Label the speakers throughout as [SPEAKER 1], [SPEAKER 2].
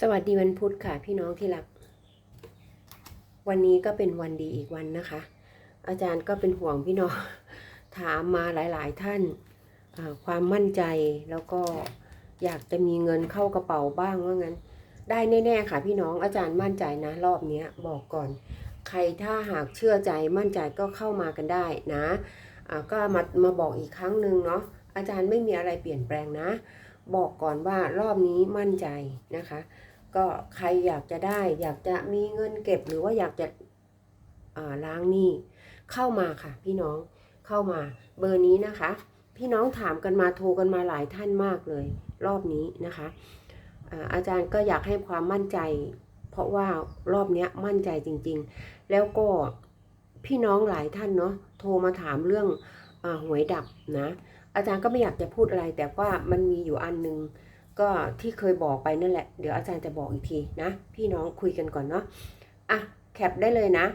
[SPEAKER 1] สวัสดีวันพุธค่ะ พี่น้องที่รัก วันนี้ก็เป็นวันดีอีกวันนะคะ อาจารย์ก็เป็นห่วงพี่น้อง ถามมาหลาย ๆ ท่านอ่าความมั่นใจแล้วก็อยากจะมีเงินเข้ากระเป๋าบ้างว่างั้น ได้แน่ ๆ ค่ะ พี่น้องอาจารย์มั่นใจนะ รอบนี้บอกก่อน ใครถ้าหากเชื่อใจมั่นใจก็เข้ามากันได้นะอ่าก็มามาบอกอีกครั้งหนึ่งเนาะอาจารย์ไม่มีอะไรเปลี่ยนแปลงนะ บอกก่อนว่ารอบนี้มั่นใจนะคะ ก็ใครอยากจะได้ อยากจะมีเงินเก็บหรือว่าอยากจะล้างหนี้เข้ามาค่ะ พี่น้องเข้ามาเบอร์นี้นะคะ พี่น้องถามกันมาโทรกันมาหลายท่านมากเลย รอบนี้นะคะอาจารย์ก็อยากให้ความมั่นใจ เพราะว่ารอบนี้มั่นใจจริง ๆ แล้วก็พี่น้องหลายท่านเนาะโทรมาถามเรื่องอหวยดับนะ อาจารย์ก็ไม่อยากจะพูดอะไร แต่ว่ามันมีอยู่อันหนึ่งก็ที่เคยบอกไปนั่นแหละ เดี๋ยวอาจารย์จะบอกอีกทีนะ พี่น้องคุยกันก่อนเนาะอะแคปได้เลยนะ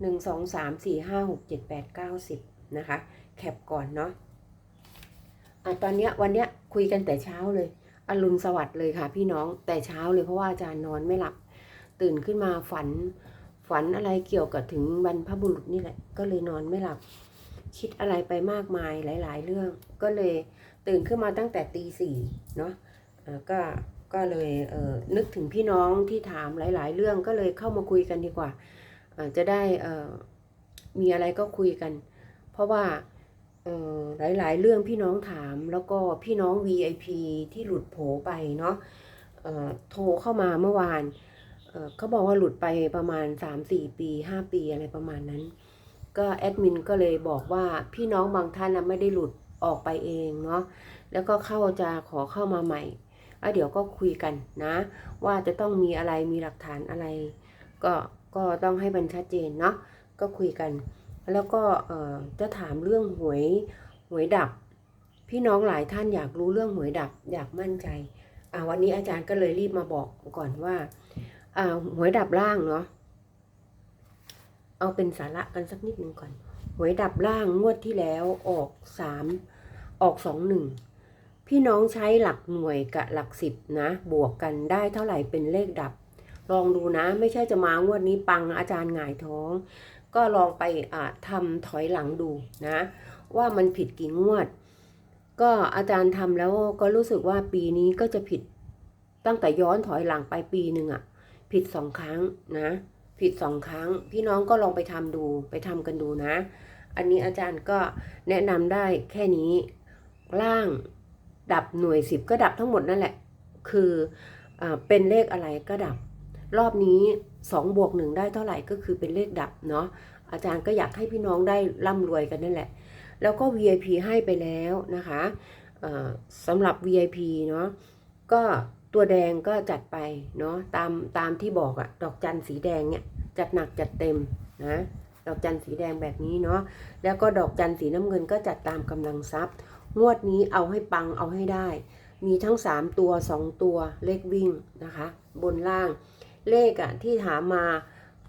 [SPEAKER 1] หนึ่งสองสามสี่ห้าหกเจ็ดแปดเก้าสิบนะคะ แคปก่อนเนาะอะตอนเนี้ยวันเนี้ยคุยกันแต่เช้าเลยอรุณสวัสดิ์เลยค่ะ พี่น้องแต่เช้าเลยเพราะว่าอาจารย์นอนไม่หลับ ตื่นขึ้นมาฝัน ฝันอะไรเกี่ยวกับถึงบรรพบุรุษนี่แหละ ก็เลยนอนไม่หลับ คิดอะไรไปมากมายหลาย ๆ เรื่อง ก็เลยตื่นขึ้นมาตั้งแต่ตีสี่เนาะก็ก็เลยเนึกถึงพี่น้องที่ถามหลาย ๆ เรื่องก็เลยเข้ามาคุยกันดีกว่าจะได้มีอะไรก็คุยกัน เพราะว่าหลาย ๆ เรื่องพี่น้องถามแล้วก็พี่น้อง VIP ที่หลุดโผไปเนาะโทรเข้ามาเมื่อวานเอ่อเขาบอกว่าหลุดไปประมาณ 3-4 ปี 5 ปีอะไรประมาณนั้น ก็แอดมินก็เลยบอกว่าพี่น้องบางท่านนะไม่ได้หลุดออกไปเองเนาะแล้วก็เข้าจะขอเข้ามาใหม่แล้วเดี๋ยวก็คุยกันนะ ว่าจะต้องมีอะไรมีหลักฐานอะไร ก็ก็ต้องให้มันชัดเจนเนาะก็คุยกัน แล้วก็เอ่อจะถามเรื่องหวยหวยดับ พี่น้องหลายท่านอยากรู้เรื่องหวยดับอยากมั่นใจอ่าวันนี้อาจารย์ก็เลยรีบมาบอกก่อนว่าอ่าหวยดับล่างเนาะ เอาเป็นสาระกันสักนิดหนึ่งก่อน หวยดับล่างงวดที่แล้วออกสามออกสองหนึ่งพี่น้องใช้หลักหน่วยกับหลักสิบนะ บวกกันได้เท่าไหร่เป็นเลขดับ ลองดูนะ ไม่ใช่จะมางวดนี้ปังอาจารย์หงายท้อง ก็ลองไปทำถอยหลังดูนะ ว่ามันผิดกี่งวด ก็อาจารย์ทำแล้วก็รู้สึกว่าปีนี้ก็จะผิดตั้งแต่ย้อนถอยหลังไปปีหนึ่งอะผิดสองครั้งนะ ผิดสองครั้ง พี่น้องก็ลองไปทำดูไปทำกันดูนะ อันนี้อาจารย์ก็แนะนำได้แค่นี้ ล่างดับหน่วยสิบก็ดับทั้งหมดนั่นแหละ คืออเป็นเลขอะไรก็ดับ รอบนี้2บวกหนึ่งได้เท่าไหร่ก็คือเป็นเลขดับเนาะอาจารย์ก็อยากให้พี่น้องได้ร่ำรวยกันนั่นแหละ แล้วก็ VIP ให้ไปแล้วนะคะสำหรับ VIP เนาะก็ ตัวแดงก็จัดไปเนาะตามตามที่บอกอะดอกจันสีแดงเนี่ยจัดหนักจัดเต็มนะดอกจันสีแดงแบบนี้เนาะแล้วก็ดอกจันสีน้ำเงินก็จัดตามกำลังทรัพย์ งวดนี้เอาให้ปังเอาให้ได้ มีทั้ง 3 ตัว 2 ตัวเลขวิ่งนะคะ บนล่างเลขอะที่ถามมา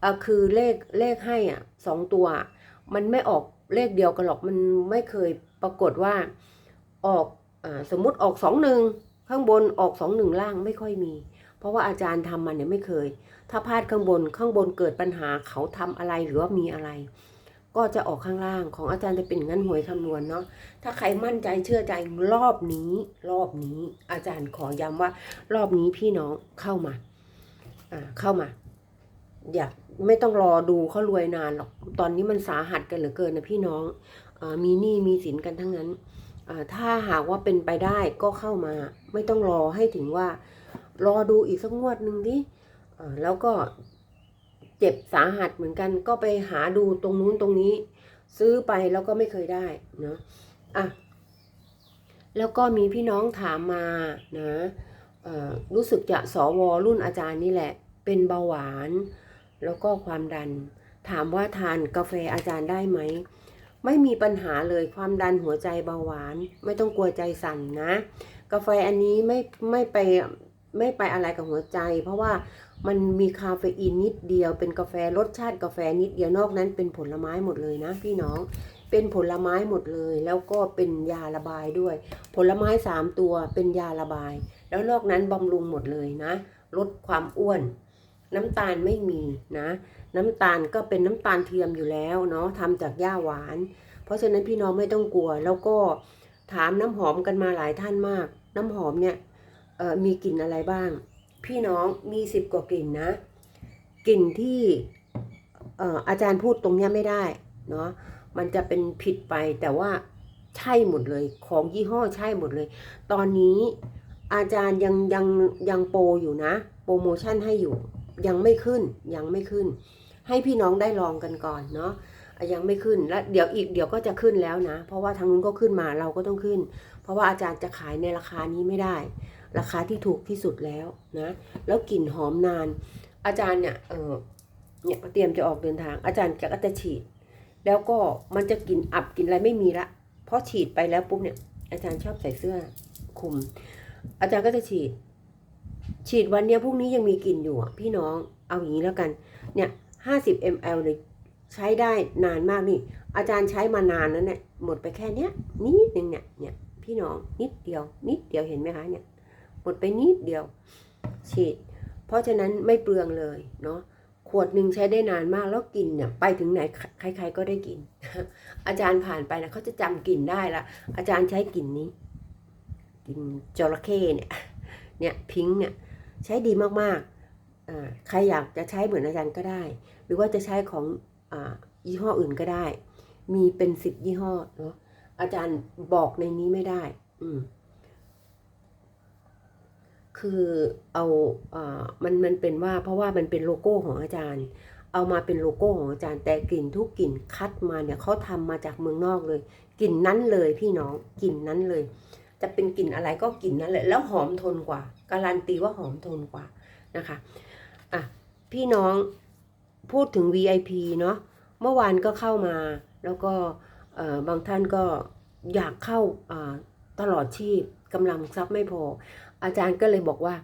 [SPEAKER 1] เอะคือเลขเลขให้อะสองตัว มันไม่ออกเลขเดียวกันหรอกมันไม่เคยปรากฏว่าออกอสมมุติออกสองหนึ่ง ข้างบนออกสองหนึ่งล่างไม่ค่อยมี เพราะว่าอาจารย์ทำมันเนี่ยไม่เคย ถ้าพลาดข้างบนข้างบนเกิดปัญหาเขาทำอะไรหรือว่ามีอะไร ก็จะออกข้างล่างของอาจารย์จะเป็นงั้นหวยคำนวณเนาะถ้าใครมั่นใจเชื่อใจรอบนี้ รอบนี้ อาจารย์ขอย้ำว่า รอบนี้พี่น้องเข้ามาอ่าเข้ามา อยากไม่ต้องรอดูเขารวยนานหรอกตอนนี้มันสาหัสกันเหลือเกินนะพี่น้องอมีหนี้มีสินกันทั้งนั้น ถ้าหากว่าเป็นไปได้ก็เข้ามา ไม่ต้องรอให้ถึงว่า รอดูอีกสักงวดหนึ่งดิอ่แล้วก็เจ็บสาหัสเหมือนกันก็ไปหาดูตรงนู้นตรงนี้ ซื้อไปแล้วก็ไม่เคยได้เนาะอะแล้วก็มีพี่น้องถามมานะรู้สึกจะสวรุ่นอาจารย์นี่แหละ เป็นเบาหวาน แล้วก็ความดัน ถามว่าทานกาแฟอาจารย์ได้ไหม ไม่มีปัญหาเลยความดันหัวใจเบาหวาน ไม่ต้องกลัวใจสั่นนะ กาแฟอันนี้ไม่ไม่ไปไม่ไปอะไรกับหัวใจ เพราะว่ามันมีคาเฟอีนนิดเดียวเป็นกาแฟรสชาติกาแฟนิดเดียวนอกนั้นเป็นผลไม้หมดเลยนะพี่น้องเป็นผลไม้หมดเลย แล้วก็เป็นยาระบายด้วย ผลไม้สามตัวเป็นยาระบาย แล้วนอกนั้นบำรุงหมดเลยนะ ลดความอ้วน น้ำตาลไม่มีนะ น้ำตาลก็เป็นน้ำตาลเทียมอยู่แล้วเนาะทำจากหญ้าหวาน เพราะฉะนั้นพี่น้องไม่ต้องกลัว แล้วก็ถามน้ำหอมกันมาหลายท่านมาก น้ำหอมเนี่ยมีกลิ่นอะไรบ้าง พี่น้องมีสิบกว่ากลิ่นนะ กลิ่นที่ออาจารย์พูดตรงนี้ไม่ได้เนาะมันจะเป็นผิดไปแต่ว่าใช่หมดเลย ของยี่ห้อใช่หมดเลย ตอนนี้อาจารย์ยังยังยังโปรอยู่นะ โปรโมชั่นให้อยู่ ยังไม่ขึ้นยังไม่ขึ้น ให้พี่น้องได้ลองกันก่อนเนาะยังไม่ขึ้นแล้วเดี๋ยวอีกเดี๋ยวก็จะขึ้นแล้วนะ เพราะว่าทางนู้นก็ขึ้นมาเราก็ต้องขึ้น เพราะว่าอาจารย์จะขายในราคานี้ไม่ได้ ราคาที่ถูกที่สุดแล้วนะ แล้วกลิ่นหอมนาน อาจารย์เนี่ยเออเนี่ยเตรียมจะออกเดินทาง อาจารย์ก็จะฉีด แล้วก็มันจะกลิ่นอับกลิ่นอะไรไม่มีละเพราะฉีดไปแล้วปุ๊บเนี่ยอาจารย์ชอบใส่เสื้อคลุม อาจารย์ก็จะฉีด ฉีดวันเนี้ยพรุ่งนี้ยังมีกลิ่นอยู่อะพี่น้องเอาอย่างนี้แล้วกัน เนี่ยห้าสิบมลเลยใช้ได้นานมากนี่ อาจารย์ใช้มานานแล้วเนี่ยหมดไปแค่เนี้ยนิดนึงเนี่ยเนี่ยพี่น้องนิดเดียว นิดเดียวเห็นไหมคะเนี่ยหมดไปนิดเดียว ฉีด เพราะฉะนั้นไม่เปลืองเลยเนาะขวดหนึ่งใช้ได้นานมากแล้วกลิ่นเนี่ยไปถึงไหนใคร ๆก็ได้กลิ่นอาจารย์ผ่านไปนะเขาจะจำกลิ่นได้ละอาจารย์ใช้กลิ่นนี้กลิ่นจระเข้เนี่ยเนี่ยพิงเนี่ย ใช้ดีมากๆอ่าใครอยากจะใช้เหมือนอาจารย์ก็ได้ หรือว่าจะใช้ของอายี่ห้ออื่นก็ได้ มีเป็นสิบยี่ห้อเนาะอาจารย์บอกในนี้ไม่ได้ อืมคือเอาอ่ามันมันเป็นว่าเพราะว่ามันเป็นโลโก้ของอาจารย์ เอามาเป็นโลโก้ของอาจารย์ แต่กลิ่นทุกกลิ่นคัดมาเนี่ยเขาทำมาจากเมืองนอกเลยกลิ่นนั้นเลยพี่น้องกลิ่นนั้นเลย จะเป็นกลิ่นอะไรก็กลิ่นนั้นเลย แล้วหอมทนกว่า การันตีว่าหอมทนกว่านะคะอะพี่น้องพูดถึง VIP เนาะเมื่อวานก็เข้ามาแล้วก็บางท่านก็อยากเข้าอ่าตลอดชีพกำลังทรัพย์ไม่พอ อาจารย์ก็เลยบอกว่า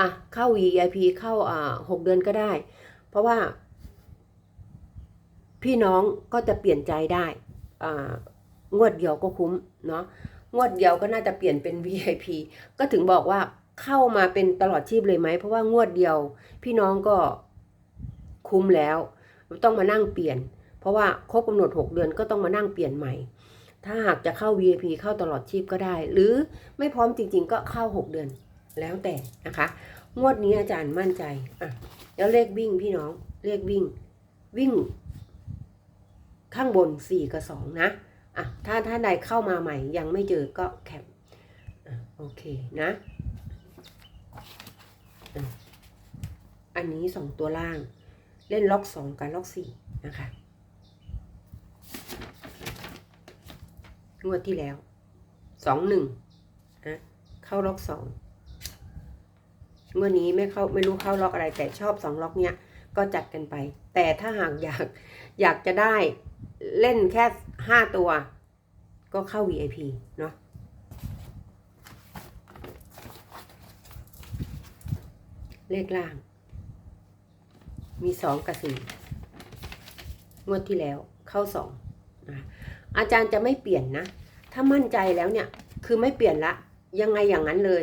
[SPEAKER 1] อะเข้า VIP เข้าอ่าหกเดือนก็ได้ เพราะว่า พี่น้องก็จะเปลี่ยนใจได้อ่างวดเดียวก็คุ้มเนาะงวดเดียวก็น่าจะเปลี่ยนเป็น VIP ก็ถึงบอกว่า เข้ามาเป็นตลอดชีพเลยไหม เพราะว่างวดเดียว พี่น้องก็คุ้มแล้ว ต้องมานั่งเปลี่ยน เพราะว่าครบกำหนด 6 เดือนก็ต้องมานั่งเปลี่ยนใหม่ ถ้าหากจะเข้า VIP เข้าตลอดชีพก็ได้ หรือไม่พร้อมจริง ๆ ก็เข้า 6 เดือนแล้วแต่นะคะ งวดนี้อาจารย์มั่นใจอะแล้วเลขวิ่งพี่น้องเลขวิ่ง วิ่ง ข้างบน 4 กับ 2 นะอะถ้าถ้าใดเข้ามาใหม่ยังไม่เจอก็แคปโอเคนะ อันนี้สองตัวล่าง เล่นล็อกสองกับล็อกสี่นะคะงวดที่แล้วสองหนึ่งอะเข้าล็อกสองงวดนี้ไม่เข้าไม่รู้เข้าล็อกอะไร แต่ชอบสองล็อกเนี้ยก็จัดกันไป แต่ถ้าหากอยากอยากจะได้เล่นแค่ห้าตัว ก็เข้า VIP เนาะ เลขล่าง มีสองกับสี่งวดที่แล้วเข้าสองนะอาจารย์จะไม่เปลี่ยนนะ ถ้ามั่นใจแล้วเนี่ย คือไม่เปลี่ยนละ ยังไงอย่างนั้นเลย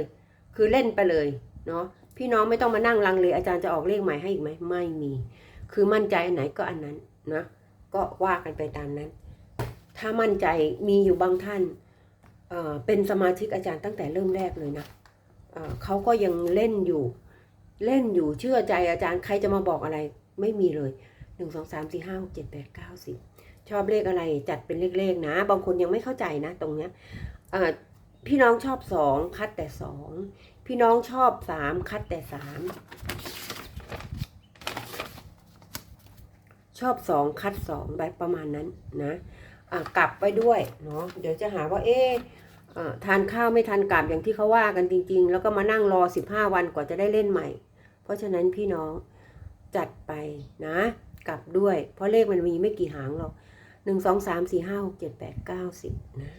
[SPEAKER 1] คือเล่นไปเลย เนาะพี่น้องไม่ต้องมานั่งลังเลยอาจารย์จะออกเลขใหม่ให้อีกไหมไม่มี คือมั่นใจอันไหนก็อันนั้นนะก็ว่ากันไปตามนั้น ถ้ามั่นใจมีอยู่บางท่านเเป็นสมาชิกอาจารย์ตั้งแต่เริ่มแรกเลยนะเเขาก็ยังเล่นอยู่ เล่นอยู่เชื่อใจอาจารย์ใครจะมาบอกอะไร ไม่มีเลยหนึ่งสองสามสี่ห้าหกเจ็ดแปดเก้าสิบชอบเลขอะไรจัดเป็นเลขๆนะ บางคนยังไม่เข้าใจนะ ตรงเนี้ยพี่น้องชอบสองคัดแต่สองพี่น้องชอบสามคัดแต่สามชอบสองคัดสองแบบประมาณนั้นนะะกลับไปด้วยเนาะเดี๋ยวจะหาว่าเอ๊ะเอ่อทานข้าวไม่ทานกลับอย่างที่เขาว่ากันจริง ๆ แล้วก็มานั่งรอสิบห้าวันกว่าจะได้เล่นใหม่ เพราะฉะนั้นพี่น้องจัดไปนะ กลับด้วย เพราะเลขมันมีไม่กี่หางหรอกหนึ่งสองสามสี่ห้าหกเจ็ดแปดเก้าสิบนะ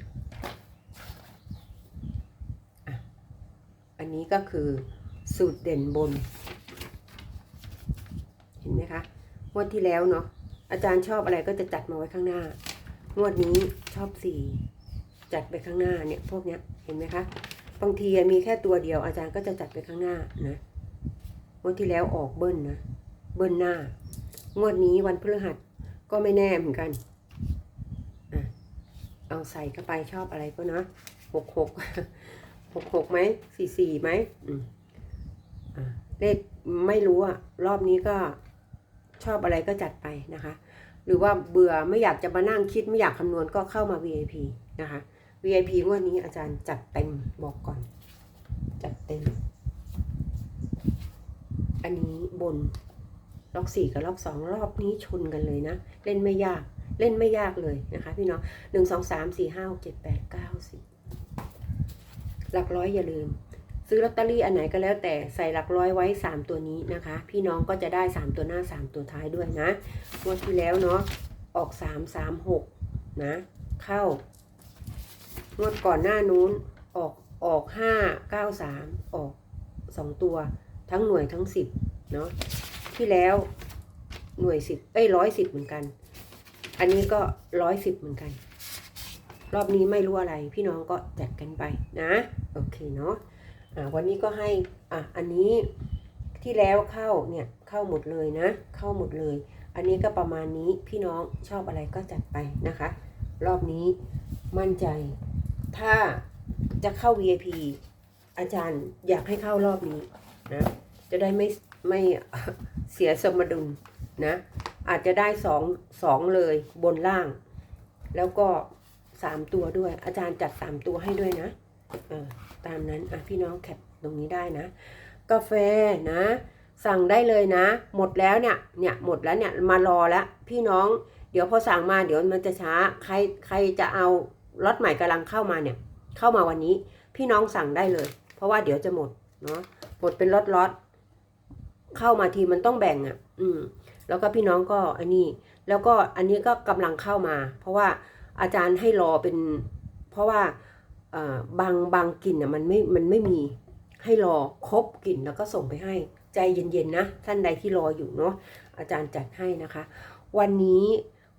[SPEAKER 1] อะอันนี้ก็คือสูตรเด่นบน เห็นไหมคะงวดที่แล้วเนาะอาจารย์ชอบอะไรก็จะจัดมาไว้ข้างหน้างวดนี้ชอบสี่จัดไปข้างหน้าเนี่ยพวกเนี้ยเห็นไหมคะบางทีมีแค่ตัวเดียวอาจารย์ก็จะจัดไปข้างหน้านะ งวดที่แล้วออกเบิ้ลนะ เบิ้ลหน้า งวดนี้วันพฤหัสก็ไม่แน่เหมือนกันอเอาใส่เข้าไปชอบอะไรก็นะหกหกหกหกไหมสี่สี่ไหมเลขไม่รู้อะรอบนี้ก็ชอบอะไรก็จัดไปนะคะ หรือว่าเบื่อไม่อยากจะมานั่งคิดไม่อยากคำนวณก็เข้ามา VIP นะคะ VIP งวดนี้อาจารย์จัดเต็มบอกก่อน จัดเต็ม อันนี้บนล็อกสี่กับล็อกสองรอบนี้ชนกันเลยนะ เล่นไม่ยากเล่นไม่ยากเลยนะคะ พี่น้องหนึ่งสองสามสี่ห้าหกเจ็ดแปดเก้าสิบหลักร้อยอย่าลืม ซื้อลอตเตอรี่อันไหนก็แล้วแต่ใส่หลักร้อยไว้สามตัวนี้นะคะ พี่น้องก็จะได้สามตัวหน้าสามตัวท้ายด้วยนะงวดที่แล้วเนาะออกสามสามหกนะเข้างวดก่อนหน้านู้นออกออกห้าเก้าสามออกสองตัว ทั้งหน่วยทั้งสิบเนาะที่แล้วหน่วยสิบเอ้ยร้อยสิบเหมือนกัน อันนี้ก็ร้อยสิบเหมือนกัน รอบนี้ไม่รู้อะไร พี่น้องก็จัดกันไปนะ โอเคเนาะอ่าวันนี้ก็ให้อะอันนี้ที่แล้วเข้าเนี่ยเข้าหมดเลยนะ เข้าหมดเลย อันนี้ก็ประมาณนี้พี่น้องชอบอะไรก็จัดไปนะคะ รอบนี้มั่นใจ ถ้าจะเข้า VIP อาจารย์อยากให้เข้ารอบนี้ นะ จะได้ไม่ไม่เสียสมดุลนะ อาจจะได้สองสองเลยบนล่าง แล้วก็สามตัวด้วย อาจารย์จัดสามตัวให้ด้วยนะเออตามนั้นอะพี่น้องแคปตรงนี้ได้นะ กาแฟนะ สั่งได้เลยนะ หมดแล้วเนี่ยเนี่ยหมดแล้วเนี่ยมารอแล้วพี่น้องเดี๋ยวพอสั่งมาเดี๋ยวมันจะช้าใครใครจะเอารถใหม่กำลังเข้ามาเนี่ย เข้ามาวันนี้ พี่น้องสั่งได้เลย เพราะว่าเดี๋ยวจะหมดเนาะ หมดเป็นล็อตล็อตๆเข้ามาทีมันต้องแบ่งอะ อืม แล้วก็พี่น้องก็อันนี้ แล้วก็อันนี้ก็กำลังเข้ามา เพราะว่าอาจารย์ให้รอเป็น เพราะว่าบางบางกลิ่นอะมันไม่มันไม่มีให้รอครบกลิ่นแล้วก็ส่งไปให้ ใจเย็นๆนะท่านใดที่รออยู่เนาะอาจารย์จัดให้นะคะ วันนี้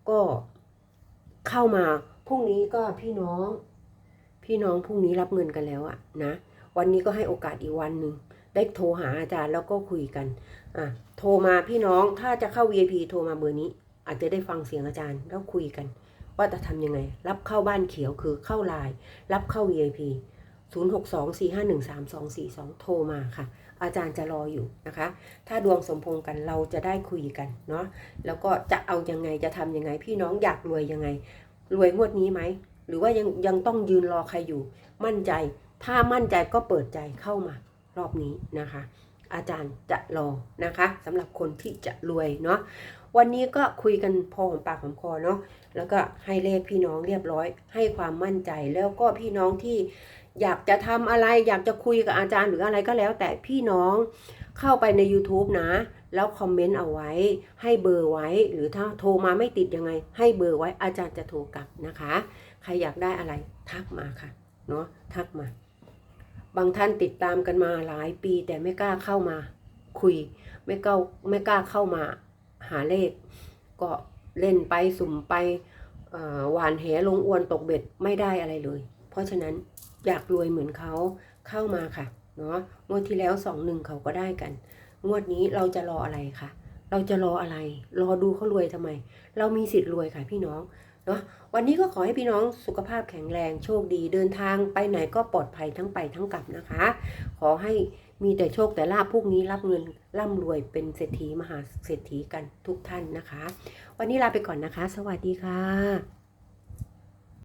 [SPEAKER 1] ก็เข้ามาพรุ่งนี้ก็พี่น้อง พี่น้องพรุ่งนี้รับเงินกันแล้วอะนะ วันนี้ก็ให้โอกาสอีกวันหนึ่ง ได้โทรหาอาจารย์แล้วก็คุยกันอะโทรมาพี่น้องถ้าจะเข้า VIP โทรมาเบอร์นี้ อาจจะได้ฟังเสียงอาจารย์แล้วคุยกัน ว่าจะทำยังไง รับเข้าบ้านเขียวคือเข้าไลน์รับเข้า VIP 0624513242 โทรมาค่ะ อาจารย์จะรออยู่นะคะ ถ้าดวงสมพงษ์กันเราจะได้คุยกันเนาะแล้วก็จะเอายังไงจะทำยังไง พี่น้องอยากรวยยังไง รวยงวดนี้ไหม หรือว่ายังยังต้องยืนรอใครอยู่ มั่นใจ ถ้ามั่นใจก็เปิดใจเข้ามา รอบนี้นะคะ อาจารย์จะรอนะคะสำหรับคนที่จะรวยเนาะวันนี้ก็คุยกันพอหอมปากหอมคอเนาะแล้วก็ให้เลขพี่น้องเรียบร้อย ให้ความมั่นใจแล้วก็พี่น้องที่อยากจะทำอะไรอยากจะคุยกับอาจารย์หรืออะไรก็แล้ว แต่พี่น้องเข้าไปใน YouTube นะ แล้วคอมเมนต์เอาไว้ ให้เบอร์ไว้ หรือถ้าโทรมาไม่ติดยังไง ให้เบอร์ไว้อาจารย์จะโทรกลับนะคะ ใครอยากได้อะไรทักมาค่ะเนาะทักมา บางท่านติดตามกันมาหลายปี แต่ไม่กล้าเข้ามาคุย ไม่กล้าไม่กล้าเข้ามาหาเลข ก็เล่นไปสุ่มไปหวานแหลงอวนตกเบ็ดไม่ได้อะไรเลย เพราะฉะนั้นอยากรวยเหมือนเขาเข้ามาค่ะเนาะงวดที่แล้วสองหนึ่งเขาก็ได้กัน งวดนี้เราจะรออะไรคะเราจะรออะไร รอดูเขารวยทำไม เรามีสิทธิ์รวยค่ะพี่น้อง เนาะวันนี้ก็ขอให้พี่น้องสุขภาพแข็งแรงโชคดีเดินทางไปไหนก็ปลอดภัยทั้งไปทั้งกลับนะคะ ขอให้มีแต่โชคแต่ลาภพวกนี้รับเงินร่ำรวยเป็นเศรษฐีมหาเศรษฐีกันทุกท่านนะคะ วันนี้ลาไปก่อนนะคะ สวัสดีค่ะ